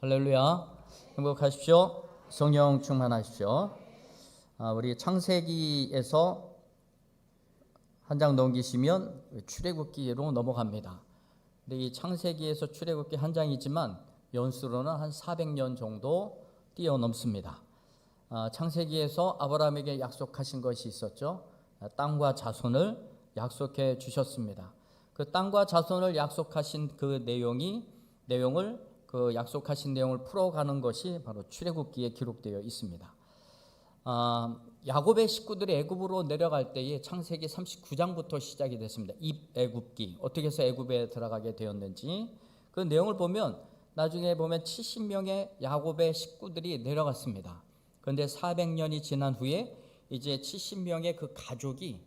할렐루야. 행복하십시오. 성령 충만하십시오. 아, 우리 창세기에서 한 장 넘기시면 출애굽기로 넘어갑니다. 근데 이 창세기에서 출애굽기 한 장이지만 연수로는 한 400년 정도 뛰어넘습니다. 아, 창세기에서 아브라함에게 약속하신 것이 있었죠. 아, 땅과 자손을 약속해 주셨습니다. 그 땅과 자손을 약속하신 그 내용이 내용을 그 약속하신 내용을 풀어가는 것이 바로 출애굽기에 기록되어 있습니다. 아, 야곱의 식구들이 애굽으로 내려갈 때에 창세기 39장부터 시작이 됐습니다. 입애굽기 어떻게 해서 애굽에 들어가게 되었는지 그 내용을 보면 나중에 보면 70명의 야곱의 식구들이 내려갔습니다. 그런데 400년이 지난 후에 이제 70명의 그 가족이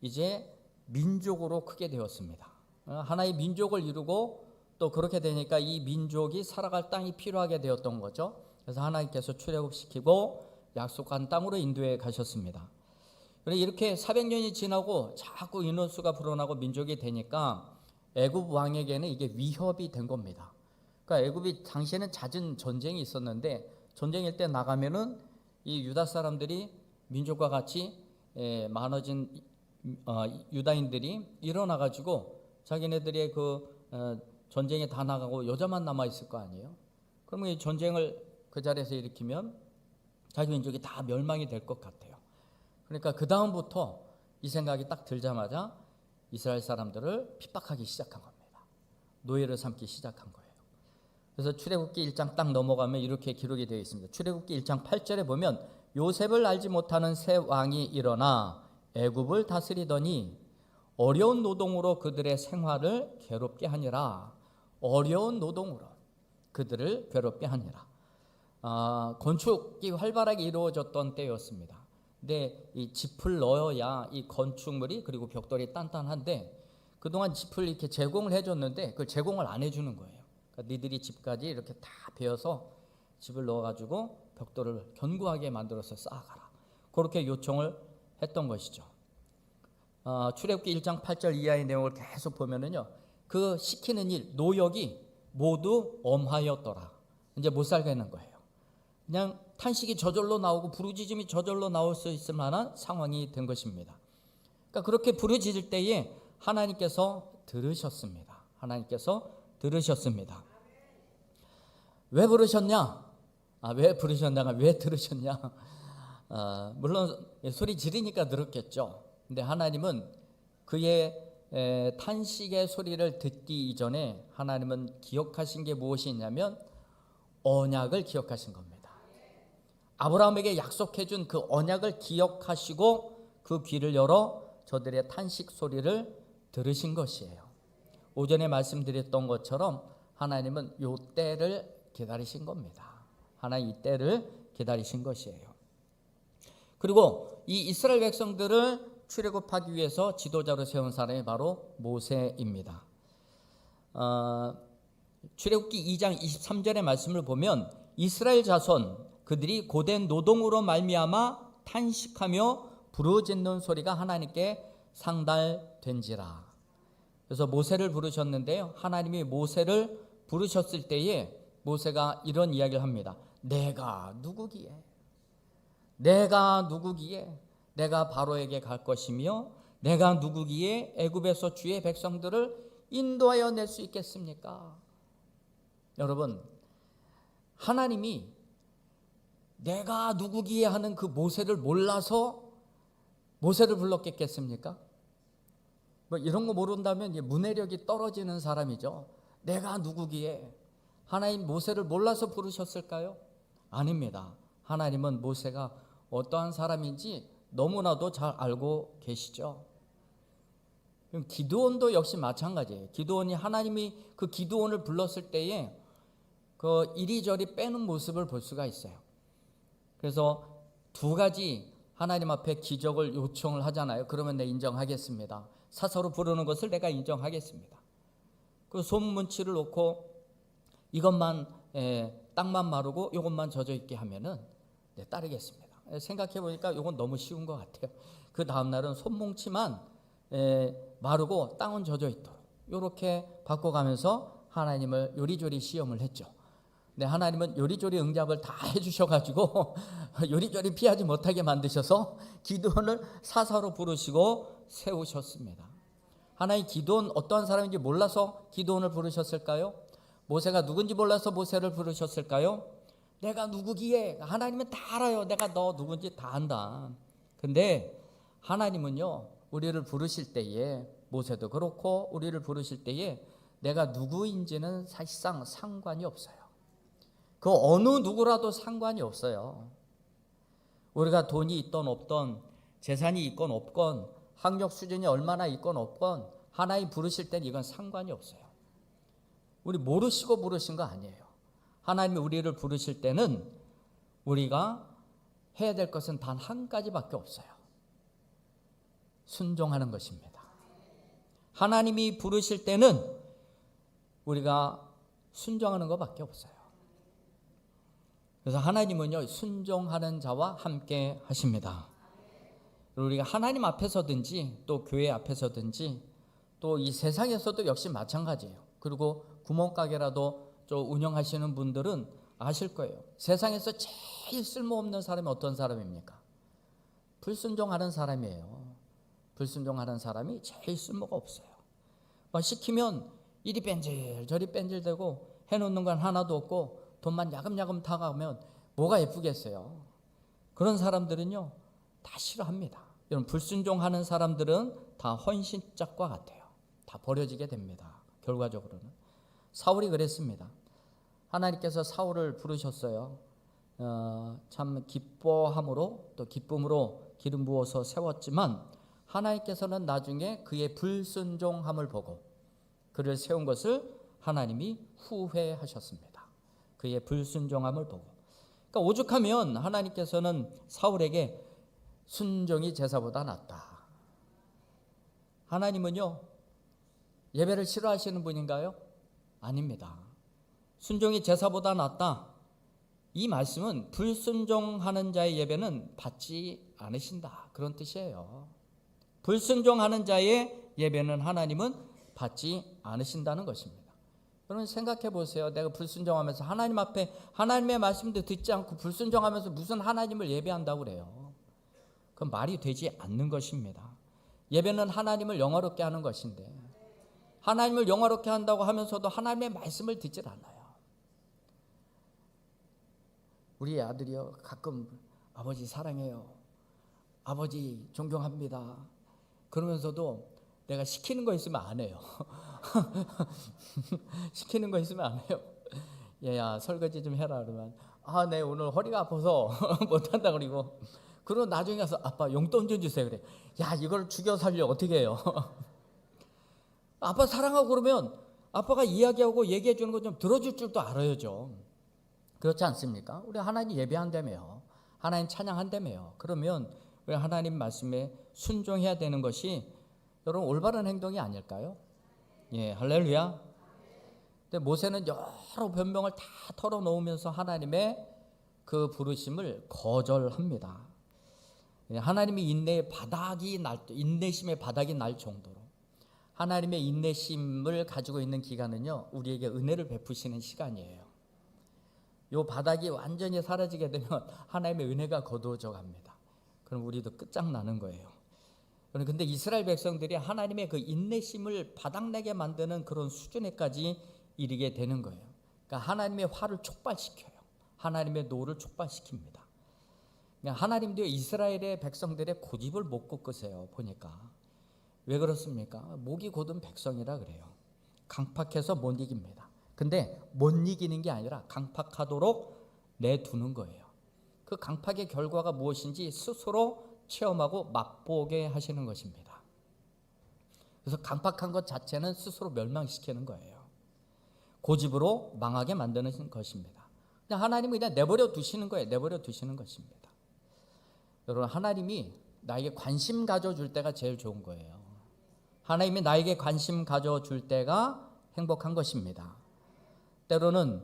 이제 민족으로 크게 되었습니다. 어, 하나의 민족을 이루고 또 그렇게 되니까 이 민족이 살아갈 땅이 필요하게 되었던 거죠. 그래서 하나님께서 출애굽시키고 약속한 땅으로 인도해 가셨습니다. 그래 이렇게 400년이 지나고 자꾸 인원수가 불어나고 민족이 되니까 애굽 왕에게는 이게 위협이 된 겁니다. 그러니까 애굽이 당시에는 잦은 전쟁이 있었는데 전쟁일 때 나가면은 이 유다 사람들이 민족과 같이 에, 많아진 어, 유다인들이 일어나 가지고 자기네들의 그 어, 전쟁에 다 나가고 여자만 남아 있을 거 아니에요? 그러면 이 전쟁을 그 자리에서 일으키면 자기 민족이 다 멸망이 될 것 같아요. 그러니까 그 다음부터 이 생각이 딱 들자마자 이스라엘 사람들을 핍박하기 시작한 겁니다. 노예를 삼기 시작한 거예요. 그래서 출애굽기 1장 딱 넘어가면 이렇게 기록이 되어 있습니다. 출애굽기 1장 8절에 보면 요셉을 알지 못하는 새 왕이 일어나 애굽을 다스리더니 어려운 노동으로 그들의 생활을 괴롭게 하니라. 어려운 노동으로 그들을 괴롭게 하니라. 아, 건축이 활발하게 이루어졌던 때였습니다. 근데 이 짚을 넣어야 이 건축물이 그리고 벽돌이 단단한데 그동안 짚을 이렇게 제공을 해줬는데 그걸 제공을 안 해주는 거예요. 그러니까 니들이 집까지 이렇게 다 베어서 집을 넣어가지고 벽돌을 견고하게 만들어서 쌓아가라. 그렇게 요청을 했던 것이죠. 어, 출애굽기 1장 8절 이하의 내용을 계속 보면은요. 그 시키는 일, 노역이 모두 엄하였더라. 이제 못 살겠는 거예요. 그냥 탄식이 저절로 나오고 부르짖음이 저절로 나올 수 있을 만한 상황이 된 것입니다. 그러니까 그렇게 부르짖을 때에 하나님께서 들으셨습니다. 하나님께서 들으셨습니다. 왜 부르셨냐? 아, 왜 부르셨냐가 왜 들으셨냐? 아, 물론 소리 지르니까 들었겠죠. 근데 하나님은 그의 에, 탄식의 소리를 듣기 이전에 하나님은 기억하신 게 무엇이 있냐면 언약을 기억하신 겁니다. 아브라함에게 약속해 준 그 언약을 기억하시고 그 귀를 열어 저들의 탄식 소리를 들으신 것이에요. 오전에 말씀드렸던 것처럼 하나님은 요 때를 기다리신 겁니다. 하나님 이 때를 기다리신 것이에요. 그리고 이 이스라엘 백성들을 출애굽하기 위해서 지도자로 세운 사람이 바로 모세입니다. 어, 출애굽기 2장 23절의 말씀을 보면 이스라엘 자손 그들이 고된 노동으로 말미암아 탄식하며 부르짖는 소리가 하나님께 상달된지라. 그래서 모세를 부르셨는데요. 하나님이 모세를 부르셨을 때에 모세가 이런 이야기를 합니다. 내가 누구기에? 내가 누구기에? 내가 바로에게 갈 것이며 내가 누구기에 애굽에서 주의 백성들을 인도하여 낼 수 있겠습니까? 여러분 하나님이 내가 누구기에 하는 그 모세를 몰라서 모세를 불렀겠겠습니까? 뭐 이런 거 모른다면 문해력이 떨어지는 사람이죠. 내가 누구기에 하나님 모세를 몰라서 부르셨을까요? 아닙니다. 하나님은 모세가 어떠한 사람인지 너무나도 잘 알고 계시죠. 기도원도 역시 마찬가지예요. 기도원이 하나님이 그 기도원을 불렀을 때에 그 이리저리 빼는 모습을 볼 수가 있어요. 그래서 두 가지 하나님 앞에 기적을 요청을 하잖아요. 그러면 내 인정하겠습니다. 사서로 부르는 것을 내가 인정하겠습니다. 그 소문치를 놓고 이것만 에, 땅만 마르고 이것만 젖어 있게 하면은 네, 따르겠습니다. 생각해 보니까 이건 너무 쉬운 것 같아요. 그 다음 날은 손뭉치만 에, 마르고 땅은 젖어 있도록 이렇게 바꿔가면서 하나님을 요리조리 시험을 했죠. 네, 하나님은 요리조리 응답을 다 해주셔가지고 요리조리 피하지 못하게 만드셔서 기도원을 사사로 부르시고 세우셨습니다. 하나님 기도원 어떠한 사람인지 몰라서 기도원을 부르셨을까요? 모세가 누군지 몰라서 모세를 부르셨을까요? 내가 누구기에 하나님은 다 알아요. 내가 너 누군지 다 안다. 근데 하나님은요 우리를 부르실 때에 모세도 그렇고 우리를 부르실 때에 내가 누구인지는 사실상 상관이 없어요. 그 어느 누구라도 상관이 없어요. 우리가 돈이 있던 없던 재산이 있건 없건 학력 수준이 얼마나 있건 없건 하나님 부르실 땐 이건 상관이 없어요. 우리 모르시고 부르신 거 아니에요. 하나님이 우리를 부르실 때는 우리가 해야 될 것은 단 한 가지밖에 없어요. 순종하는 것입니다. 하나님이 부르실 때는 우리가 순종하는 것밖에 없어요. 그래서 하나님은요 순종하는 자와 함께 하십니다. 우리가 하나님 앞에서든지 또 교회 앞에서든지 또 이 세상에서도 역시 마찬가지예요. 그리고 구멍가게라도 좀 운영하시는 분들은 아실 거예요. 세상에서 제일 쓸모없는 사람이 어떤 사람입니까? 불순종하는 사람이에요. 불순종하는 사람이 제일 쓸모가 없어요. 막 시키면 이리 뺀질 저리 뺀질대고 해놓는 건 하나도 없고 돈만 야금야금 타가면 뭐가 예쁘겠어요. 그런 사람들은요 다 싫어합니다. 여러분 불순종하는 사람들은 다 헌신짝과 같아요. 다 버려지게 됩니다. 결과적으로는 사울이 그랬습니다. 하나님께서 사울을 부르셨어요. 어, 참 기뻐함으로 또 기쁨으로 기름 부어서 세웠지만 하나님께서는 나중에 그의 불순종함을 보고 그를 세운 것을 하나님이 후회하셨습니다. 그의 불순종함을 보고. 그러니까 오죽하면 하나님께서는 사울에게 순종이 제사보다 낫다. 하나님은요, 예배를 싫어하시는 분인가요? 아닙니다. 순종이 제사보다 낫다. 이 말씀은 불순종하는 자의 예배는 받지 않으신다. 그런 뜻이에요. 불순종하는 자의 예배는 하나님은 받지 않으신다는 것입니다. 여러분 생각해 보세요. 내가 불순종하면서 하나님 앞에 하나님의 말씀도 듣지 않고 불순종하면서 무슨 하나님을 예배한다고 그래요. 그건 말이 되지 않는 것입니다. 예배는 하나님을 영화롭게 하는 것인데 하나님을 영화롭게 한다고 하면서도 하나님의 말씀을 듣질 않아요. 우리 아들이요 가끔 아버지 사랑해요. 아버지 존경합니다. 그러면서도 내가 시키는 거 있으면 안 해요. 시키는 거 있으면 안 해요. 얘야 설거지 좀 해라 그러면 아, 네 오늘 허리가 아파서 못 한다 그리고 그리고 나중에 가서 아빠 용돈 좀 주세요 그래. 야 이걸 죽여 살려 어떻게 해요? 아빠 사랑하고 그러면 아빠가 이야기하고 얘기해 주는 거 좀 들어줄 줄도 알아야죠. 그렇지 않습니까? 우리 하나님 예배한다며요. 하나님 찬양한다며요. 그러면 우리 하나님 말씀에 순종해야 되는 것이 여러분 올바른 행동이 아닐까요? 예, 할렐루야. 근데 모세는 여러 변명을 다 털어놓으면서 하나님의 그 부르심을 거절합니다. 예, 하나님의 인내의 바닥이 날 인내심의 바닥이 날 정도로 하나님의 인내심을 가지고 있는 기간은요 우리에게 은혜를 베푸시는 시간이에요. 요 바닥이 완전히 사라지게 되면 하나님의 은혜가 거두어져 갑니다. 그럼 우리도 끝장나는 거예요. 근데 이스라엘 백성들이 하나님의 그 인내심을 바닥내게 만드는 그런 수준에까지 이르게 되는 거예요. 그러니까 하나님의 화를 촉발시켜요. 하나님의 노를 촉발시킵니다. 그러니까 하나님도 이스라엘의 백성들의 고집을 못 꺾으세요. 보니까 왜 그렇습니까? 목이 곧은 백성이라 그래요. 강팍해서 못 이깁니다. 근데 못 이기는 게 아니라 강팍하도록 내두는 거예요. 그 강팍의 결과가 무엇인지 스스로 체험하고 맛보게 하시는 것입니다. 그래서 강팍한 것 자체는 스스로 멸망시키는 거예요. 고집으로 망하게 만드는 것입니다. 그냥 하나님은 그냥 내버려 두시는 거예요. 내버려 두시는 것입니다. 여러분 하나님이 나에게 관심 가져줄 때가 제일 좋은 거예요. 하나님이 나에게 관심 가져줄 때가 행복한 것입니다. 때로는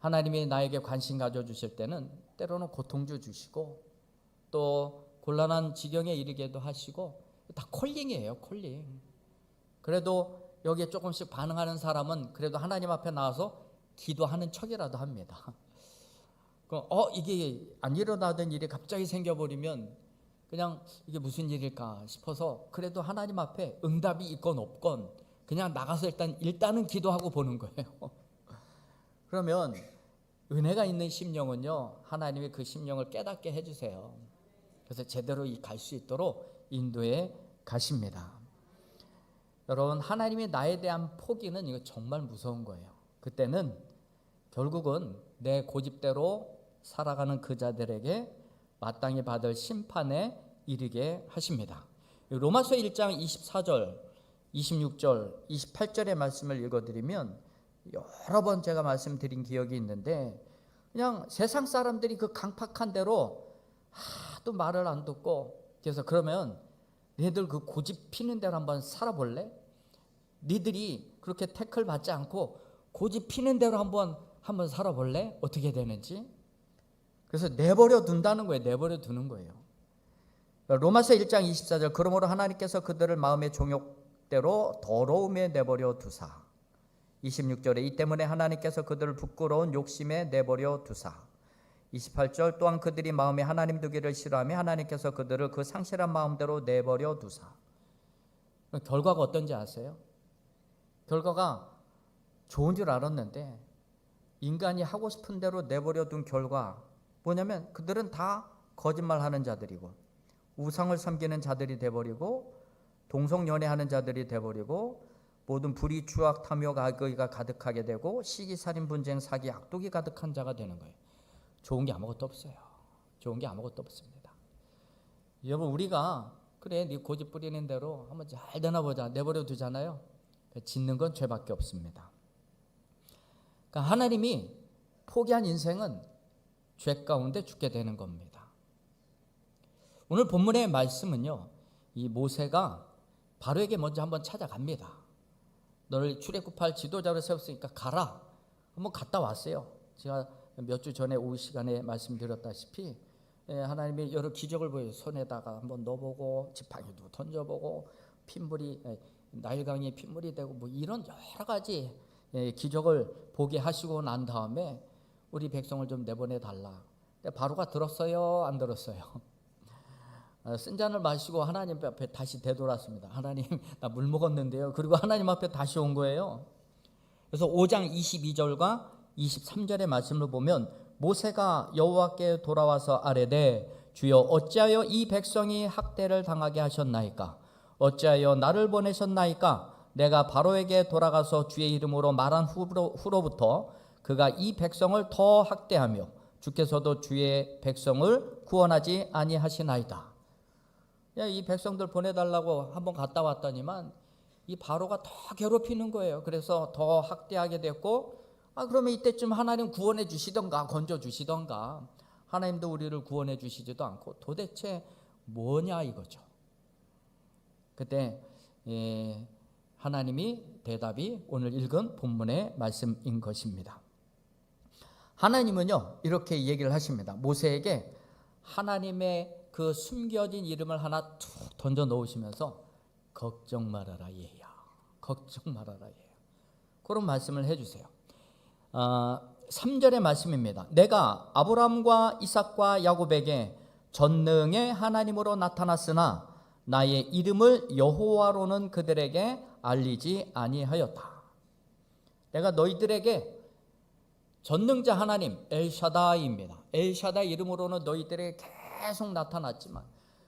하나님이 나에게 관심 가져주실 때는 때로는 고통도 주시고 또 곤란한 지경에 이르게도 하시고 다 콜링이에요, 콜링. 그래도 여기에 조금씩 반응하는 사람은 그래도 하나님 앞에 나와서 기도하는 척이라도 합니다. 그, 어 이게 안 일어나던 일이 갑자기 생겨버리면 그냥 이게 무슨 일일까 싶어서 그래도 하나님 앞에 응답이 있건 없건 그냥 나가서 일단 일단은 기도하고 보는 거예요. 그러면 은혜가 있는 심령은요 하나님이 그 심령을 깨닫게 해주세요. 그래서 제대로 갈 수 있도록 인도해 가십니다. 여러분 하나님이 나에 대한 포기는 이거 정말 무서운 거예요. 그때는 결국은 내 고집대로 살아가는 그 자들에게 마땅히 받을 심판에 이르게 하십니다. 로마서 1장 24절, 26절, 28절의 말씀을 읽어드리면 여러 번 제가 말씀드린 기억이 있는데 그냥 세상 사람들이 그 강팍한 대로 하도 말을 안 듣고 그래서 그러면 너희들 그 고집 피는 대로 한번 살아볼래? 니들이 그렇게 태클 받지 않고 고집 피는 대로 한번 한번 살아볼래? 어떻게 되는지? 그래서 내버려 둔다는 거예요. 내버려 두는 거예요. 로마서 1장 24절 그러므로 하나님께서 그들을 마음의 종욕대로 더러움에 내버려 두사 26절에 이 때문에 하나님께서 그들을 부끄러운 욕심에 내버려 두사 28절 또한 그들이 마음에 하나님 두기를 싫어하며 하나님께서 그들을 그 상실한 마음대로 내버려 두사 결과가 어떤지 아세요? 결과가 좋은 줄 알았는데 인간이 하고 싶은 대로 내버려 둔 결과 뭐냐면 그들은 다 거짓말하는 자들이고 우상을 섬기는 자들이 돼버리고 동성연애하는 자들이 돼버리고 모든 불의 추악 탐욕 악의가 가득하게 되고 시기 살인 분쟁 사기 악독이 가득한 자가 되는 거예요. 좋은 게 아무것도 없어요. 좋은 게 아무것도 없습니다. 여러분 우리가 그래 네 고집 부리는 대로 한번 잘 되나 보자 내버려 두잖아요. 짓는 건 죄밖에 없습니다. 그러니까 하나님이 포기한 인생은 죄 가운데 죽게 되는 겁니다. 오늘 본문의 말씀은요. 이 모세가 바로에게 먼저 한번 찾아갑니다. 너를 출애굽할 지도자로 세웠으니까 가라. 한번 갔다 왔어요. 제가 몇 주 전에 오후 시간에 말씀드렸다시피 예, 하나님이 여러 기적을 보여 손에다가 한번 넣어보고 지팡이도 던져보고 핏물이 예, 나일강에 핏물이 되고 뭐 이런 여러 가지 예, 기적을 보게 하시고 난 다음에 우리 백성을 좀 내보내 달라. 바로가 들었어요, 안 들었어요? 어, 쓴 잔을 마시고 하나님 앞에 다시 되돌았습니다. 하나님, 나 물 먹었는데요. 그리고 하나님 앞에 다시 온 거예요. 그래서 5장 22절과 23절의 말씀을 보면 모세가 여호와께 돌아와서 아뢰되 주여 어찌하여 이 백성이 학대를 당하게 하셨나이까 어찌하여 나를 보내셨나이까 내가 바로에게 돌아가서 주의 이름으로 말한 후로, 후로부터 그가 이 백성을 더 학대하며 주께서도 주의 백성을 구원하지 아니하시나이다. 야, 이 백성들 보내달라고 한번 갔다 왔더니만 이 바로가 더 괴롭히는 거예요. 그래서 더 학대하게 됐고, 아 그러면 이때쯤 하나님 구원해 주시던가 건져 주시던가 하나님도 우리를 구원해 주시지도 않고 도대체 뭐냐 이거죠. 그때 예, 하나님이 대답이 오늘 읽은 본문의 말씀인 것입니다. 하나님은요 이렇게 얘기를 하십니다. 모세에게 하나님의 그 숨겨진 이름을 하나 툭 던져 놓으시면서 걱정 말아라 얘야. 걱정 말아라 얘야. 그런 말씀을 해주세요. 아, 3절의 말씀입니다. 내가 아브라함과 이삭과 야곱에게 전능의 하나님으로 나타났으나 나의 이름을 여호와로는 그들에게 알리지 아니하였다. 내가 너희들에게 전능자 하나님 엘샤다이입니다. 엘샤다 이름으로는 너희들에게 계속 나타났지만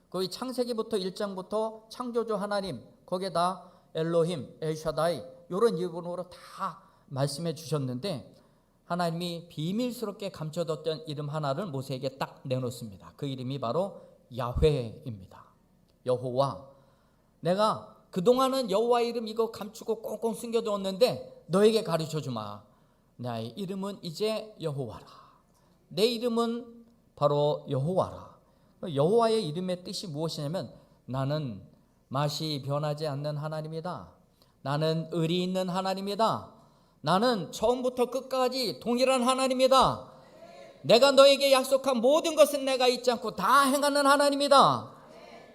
거기 창세기부터 1장부터 창조주 하나님 거기에다 엘로힘, 엘샤다이 이런 이름으로 다 말씀해 주셨는데 하나님이 비밀스럽게 감춰뒀던 이름 하나를 모세에게 딱 내놓습니다. 그 이름이 바로 야훼입니다. 여호와. 내가 그동안은 여호와 이름 이거 감추고 꽁꽁 숨겨두었는데 너에게 가르쳐 주마. 나의 이름은 이제 여호와라. 내 이름은 바로 여호와라. 여호와의 이름의 뜻이 무엇이냐면 나는 맛이 변하지 않는 하나님이다. 나는 의리 있는 하나님이다. 나는 처음부터 끝까지 동일한 하나님이다. 내가 너에게 약속한 모든 것은 내가 잊지 않고 다 행하는 하나님이다.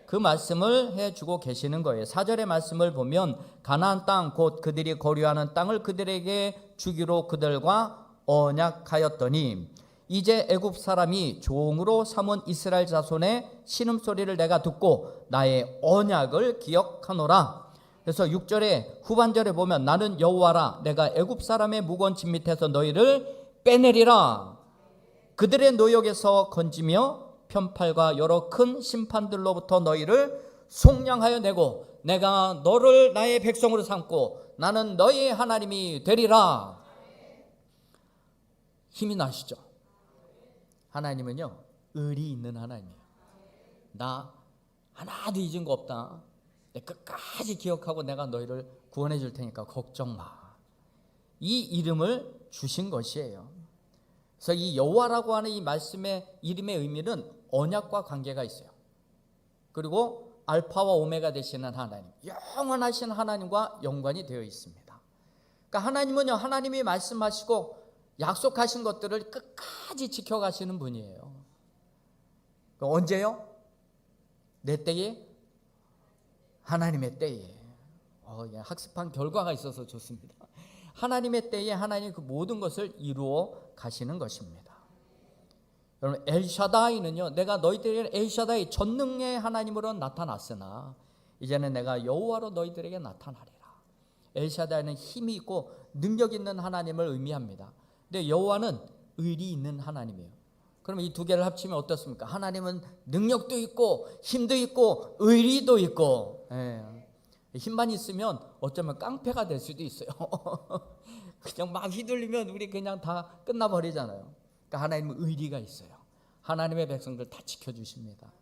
그 말씀을 해주고 계시는 거예요. 사절의 말씀을 보면 가나안 땅 곧 그들이 거류하는 땅을 그들에게 주기로 그들과 언약하였더니 이제 애굽 사람이 종으로 삼은 이스라엘 자손의 신음 소리를 내가 듣고 나의 언약을 기억하노라. 그래서 6절에 후반절에 보면 나는 여호와라 내가 애굽 사람의 무거운 짐 밑에서 너희를 빼내리라. 그들의 노역에서 건지며 편팔과 여러 큰 심판들로부터 너희를 속량하여 내고 내가 너를 나의 백성으로 삼고 나는 너희의 하나님이 되리라. 힘이 나시죠? 하나님은요, 의리 있는 하나님이에요. 나 하나도 잊은 거 없다. 내 끝까지 기억하고 내가 너희를 구원해 줄 테니까 걱정 마. 이 이름을 주신 것이에요. 그래서 이 여호와라고 하는 이 말씀의 이름의 의미는 언약과 관계가 있어요. 그리고 알파와 오메가 되시는 하나님, 영원하신 하나님과 연관이 되어 있습니다. 그러니까 하나님은요, 하나님이 말씀하시고 약속하신 것들을 끝까지 지켜가시는 분이에요. 그 언제요? 내 때에? 하나님의 때에. 어, 예, 학습한 결과가 있어서 좋습니다. 하나님의 때에 하나님 그 모든 것을 이루어 가시는 것입니다. 여러분 엘샤다이는요. 내가 너희들에게 엘샤다이 전능의 하나님으로 나타났으나 이제는 내가 여호와로 너희들에게 나타나리라. 엘샤다이는 힘이 있고 능력 있는 하나님을 의미합니다. 근데 여호와는 의리 있는 하나님이에요. 그러면 이 두 개를 합치면 어떻습니까? 하나님은 능력도 있고 힘도 있고 의리도 있고 예. 힘만 있으면 어쩌면 깡패가 될 수도 있어요. 그냥 막 휘둘리면 우리 그냥 다 끝나버리잖아요. 그러니까 하나님은 의리가 있어요. 하나님의 백성들 다 지켜주십니다.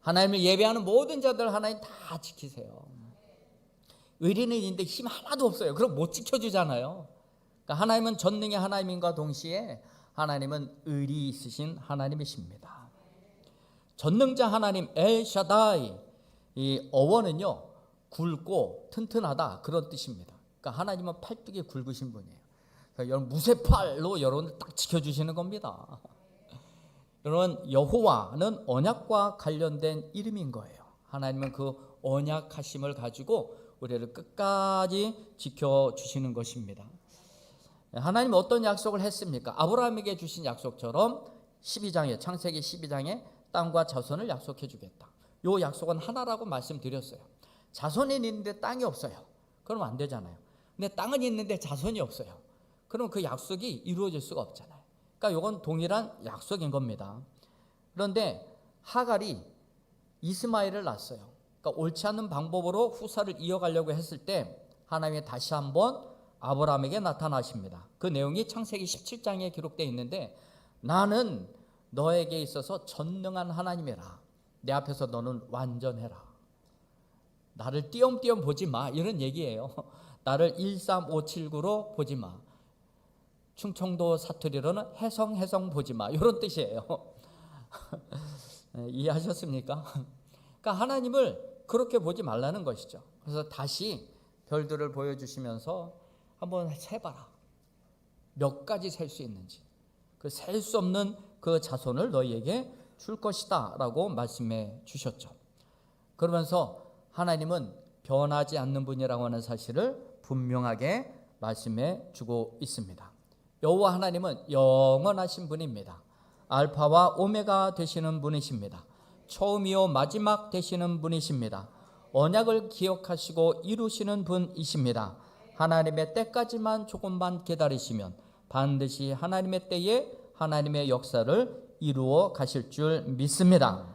하나님을 예배하는 모든 자들 하나님 다 지키세요. 의리는 있는데 힘 하나도 없어요. 그럼 못 지켜주잖아요. 그러니까 하나님은 전능의 하나님인과 동시에 하나님은 의리 있으신 하나님이십니다. 전능자 하나님 엘샤다이 이 어원은요 굵고 튼튼하다 그런 뜻입니다. 그러니까 하나님은 팔뚝이 굵으신 분이에요. 그러니까 여러분 무쇠팔로 여러분을 딱 지켜주시는 겁니다. 여러분 여호와는 언약과 관련된 이름인 거예요. 하나님은 그 언약하심을 가지고 우리를 끝까지 지켜주시는 것입니다. 하나님 어떤 약속을 했습니까? 아브라함에게 주신 약속처럼 12장에 창세기 12장에 땅과 자손을 약속해 주겠다. 요 약속은 하나라고 말씀드렸어요. 자손이 있는데 땅이 없어요. 그러면 안 되잖아요. 근데 땅은 있는데 자손이 없어요. 그럼 그 약속이 이루어질 수가 없잖아요. 그러니까 이건 동일한 약속인 겁니다. 그런데 하갈이 이스마엘을 낳았어요. 그러니까 옳지 않은 방법으로 후사를 이어가려고 했을 때 하나님이 다시 한번 아브라함에게 나타나십니다. 그 내용이 창세기 17장에 기록되어 있는데 나는 너에게 있어서 전능한 하나님이라. 내 앞에서 너는 완전해라. 나를 띄엄띄엄 보지 마. 이런 얘기예요. 나를 13579로 보지 마. 충청도 사투리로는 해성 해성 보지 마. 이런 뜻이에요. 이해하셨습니까? 그러니까 하나님을 그렇게 보지 말라는 것이죠. 그래서 다시 별들을 보여주시면서 한번 세봐라. 몇 가지 셀 수 있는지. 그 셀 수 없는 그 자손을 너희에게 줄 것이다. 라고 말씀해 주셨죠. 그러면서 하나님은 변하지 않는 분이라고 하는 사실을 분명하게 말씀해 주고 있습니다. 여호와 하나님은 영원하신 분입니다. 알파와 오메가 되시는 분이십니다. 처음이요 마지막 되시는 분이십니다. 언약을 기억하시고 이루시는 분이십니다. 하나님의 때까지만 조금만 기다리시면 반드시 하나님의 때에 하나님의 역사를 이루어 가실 줄 믿습니다.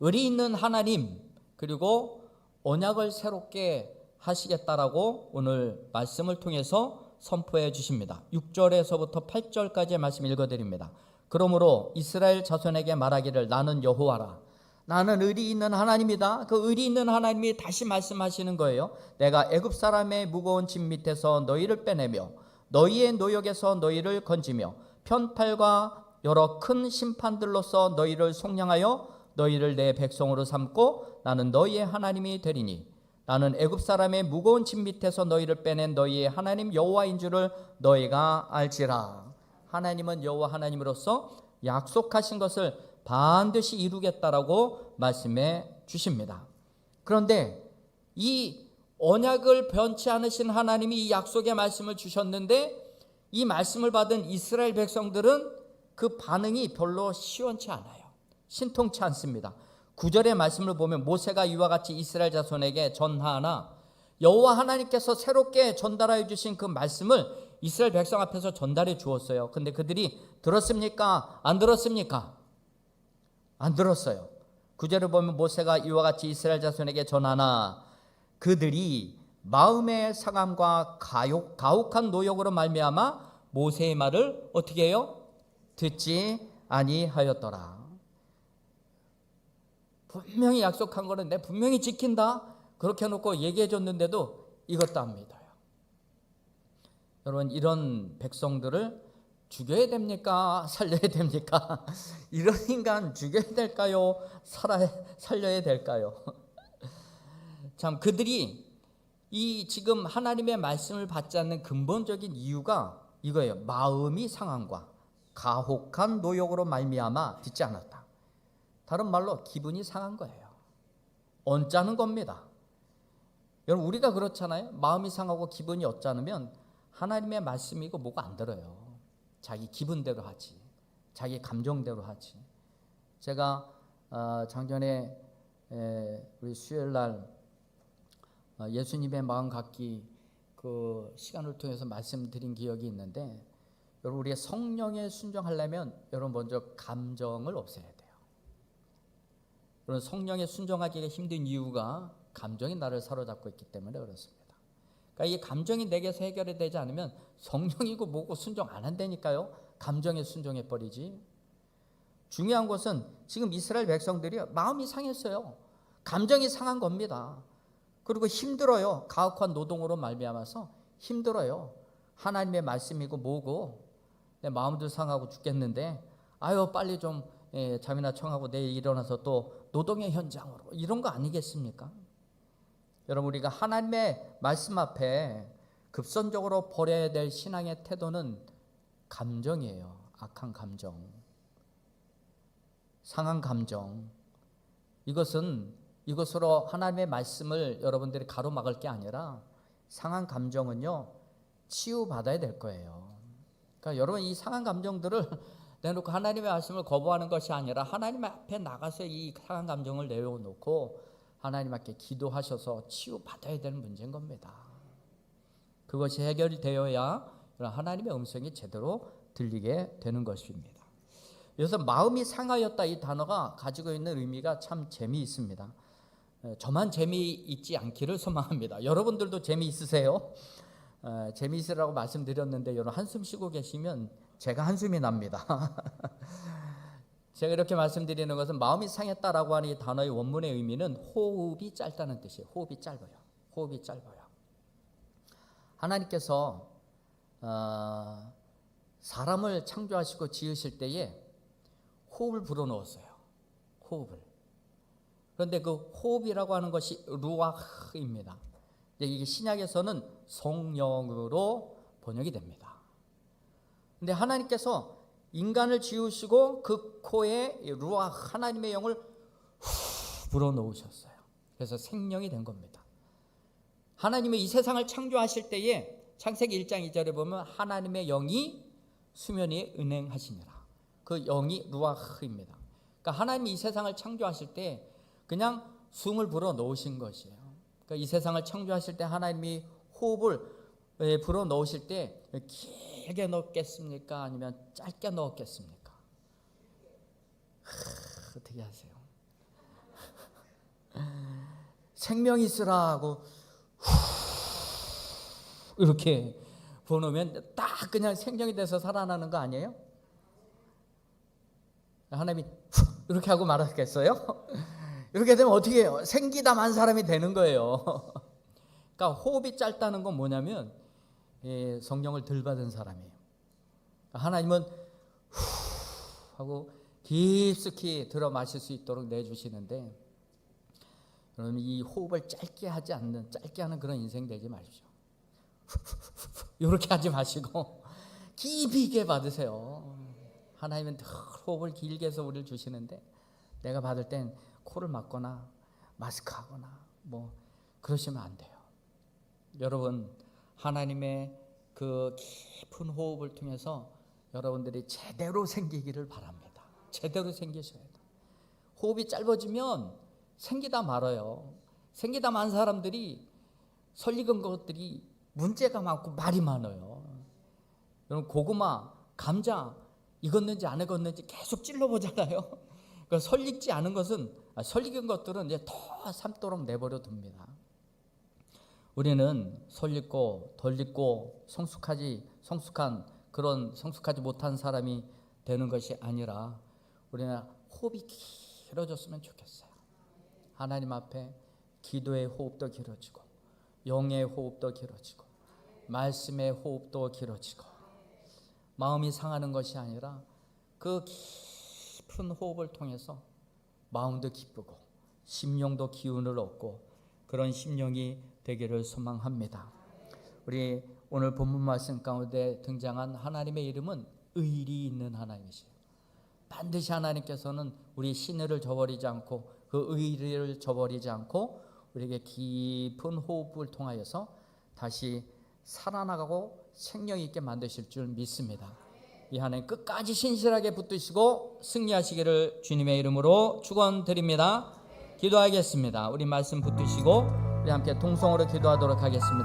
의리 있는 하나님 그리고 언약을 새롭게 하시겠다라고 오늘 말씀을 통해서 선포해 주십니다. 6절에서부터 8절까지의 말씀 읽어 드립니다. 그러므로 이스라엘 자손에게 말하기를 나는 여호와라 나는 의리 있는 하나님이다. 그 의리 있는 하나님이 다시 말씀하시는 거예요. 내가 애굽 사람의 무거운 짐 밑에서 너희를 빼내며 너희의 노역에서 너희를 건지며 편팔과 여러 큰 심판들로서 너희를 속량하여 너희를 내 백성으로 삼고 나는 너희의 하나님이 되리니 나는 애굽 사람의 무거운 짐 밑에서 너희를 빼낸 너희의 하나님 여호와인 줄을 너희가 알지라. 하나님은 여호와 하나님으로서 약속하신 것을 반드시 이루겠다라고 말씀해 주십니다. 그런데 이 언약을 변치 않으신 하나님이 이 약속의 말씀을 주셨는데 이 말씀을 받은 이스라엘 백성들은 그 반응이 별로 시원치 않아요. 신통치 않습니다. 구절의 말씀을 보면 모세가 이와 같이 이스라엘 자손에게 전하나 여호와 하나님께서 새롭게 전달하여 주신 그 말씀을 이스라엘 백성 앞에서 전달해 주었어요. 근데 그들이 들었습니까? 안 들었습니까? 안 들었어요. 구절을 보면 모세가 이와 같이 이스라엘 자손에게 전하나 그들이 마음의 상함과 가혹, 가혹한 노역으로 말미암아 모세의 말을 어떻게 해요? 듣지 아니하였더라. 분명히 약속한 거는 내 분명히 지킨다. 그렇게 해놓고 얘기해 줬는데도 이것도 안 믿어요. 여러분 이런 백성들을 죽여야 됩니까? 살려야 됩니까? 이런 인간 죽여야 될까요? 살아 살려야 될까요? 참 그들이 이 지금 하나님의 말씀을 받지 않는 근본적인 이유가 이거예요. 마음이 상함과 가혹한 노역으로 말미암아 듣지 않았다. 다른 말로 기분이 상한 거예요. 언짢은 겁니다. 여러분 우리가 그렇잖아요. 마음이 상하고 기분이 언짢으면 하나님의 말씀이고 뭐가 안 들어요. 자기 기분대로 하지. 자기 감정대로 하지. 제가 어, 작년에 에, 우리 수요일 날 어, 예수님의 마음 갖기 그 시간을 통해서 말씀드린 기억이 있는데 여러분 우리가 성령에 순종하려면 여러분 먼저 감정을 없애야 돼요. 여러분 성령에 순종하기가 힘든 이유가 감정이 나를 사로잡고 있기 때문에 그렇습니다. 그러니까 이 감정이 내게서 해결이 되지 않으면 성령이고 뭐고 순종 안 한다니까요. 감정에 순종해 버리지. 중요한 것은 지금 이스라엘 백성들이 마음이 상했어요. 감정이 상한 겁니다. 그리고 힘들어요. 가혹한 노동으로 말미암아서 힘들어요. 하나님의 말씀이고 뭐고 내 마음도 상하고 죽겠는데 아유 빨리 좀 예, 잠이나 청하고 내일 일어나서 또 노동의 현장으로 이런 거 아니겠습니까? 여러분 우리가 하나님의 말씀 앞에 급선적으로 버려야 될 신앙의 태도는 감정이에요. 악한 감정. 상한 감정. 이것은 이것으로 하나님의 말씀을 여러분들이 가로막을 게 아니라 상한 감정은요. 치유받아야 될 거예요. 그러니까 여러분 이 상한 감정들을 내놓고 하나님의 말씀을 거부하는 것이 아니라 하나님 앞에 나가서 이 상한 감정을 내려놓고 하나님 앞에 기도하셔서 치유받아야 되는 문제인 겁니다. 그것이 해결이 되어야 하나님의 음성이 제대로 들리게 되는 것입니다. 그래서 마음이 상하였다 이 단어가 가지고 있는 의미가 참 재미있습니다. 저만 재미있지 않기를 소망합니다. 여러분들도 재미있으세요? 어, 재미있으라고 말씀드렸는데 여러분 한숨 쉬고 계시면 제가 한숨이 납니다. 제가 이렇게 말씀드리는 것은 마음이 상했다라고 하는 이 단어의 원문의 의미는 호흡이 짧다는 뜻이에요. 호흡이 짧아요. 호흡이 짧아요. 하나님께서 어, 사람을 창조하시고 지으실 때에 호흡을 불어넣었어요. 호흡을. 그런데 그 호흡이라고 하는 것이 루아흐입니다. 이게 신약에서는 성령으로 번역이 됩니다. 근데 하나님께서 인간을 지으시고 그 코에 루아 하나님의 영을 후 불어넣으셨어요. 그래서 생명이 된 겁니다. 하나님의 이 세상을 창조하실 때에 창세기 1장 2절에 보면 하나님의 영이 수면 위에 은행하시니라. 그 영이 루아흐입니다. 그러니까 하나님이 이 세상을 창조하실 때 그냥 숨을 불어 넣으신 것이에요. 그러니까 이 세상을 창조하실 때 하나님이 호흡을 불어 넣으실 때 길게 넣겠습니까? 아니면 짧게 넣었겠습니까? 하, 어떻게 하세요? 생명 있으라 하고 이렇게 보놓으면 딱 그냥 생명이 돼서 살아나는 거 아니에요? 하나님이 이렇게 하고 말하겠어요? 이렇게 되면 어떻게 해요? 생기다 만 사람이 되는 거예요. 그러니까 호흡이 짧다는 건 뭐냐면 예, 성령을 덜 받은 사람이에요. 하나님은 후 하고 깊숙이 들어 마실 수 있도록 내주시는데 여러분 이 호흡을 짧게 하지 않는 짧게 하는 그런 인생 되지 마십시오. 이렇게 하지 마시고 깊이 있게 받으세요. 하나님은 늘 호흡을 길게 해서 우리를 주시는데 내가 받을 땐 코를 막거나 마스크 하거나 뭐 그러시면 안 돼요. 여러분 하나님의 그 깊은 호흡을 통해서 여러분들이 제대로 생기기를 바랍니다. 제대로 생기셔야 돼. 호흡이 짧아지면 생기다 말아요. 생기다 만 사람들이 설익은 것들이 문제가 많고 말이 많아요. 여러분 고구마, 감자 익었는지 안 익었는지 계속 찔러보잖아요. 그러니까 설익지 않은 것은 아, 설익은 것들은 이제 더 삶도록 내버려 둡니다. 우리는 설익고 덜 익고 성숙하지 성숙한 그런 성숙하지 못한 사람이 되는 것이 아니라 우리는 호흡이 길어졌으면 좋겠어요. 하나님 앞에 기도의 호흡도 길어지고 영의 호흡도 길어지고 말씀의 호흡도 길어지고 마음이 상하는 것이 아니라 그 깊은 호흡을 통해서 마음도 기쁘고 심령도 기운을 얻고 그런 심령이 되기를 소망합니다. 우리 오늘 본문 말씀 가운데 등장한 하나님의 이름은 의리 있는 하나님이세요. 반드시 하나님께서는 우리 신의를 저버리지 않고 그 의리를 저버리지 않고 우리에게 깊은 호흡을 통하여서 다시 살아나가고 생명 있게 만드실 줄 믿습니다. 이 하나님 끝까지 신실하게 붙드시고 승리하시기를 주님의 이름으로 축원드립니다. 기도하겠습니다. 우리 말씀 붙드시고 우리 함께 통성으로 기도하도록 하겠습니다.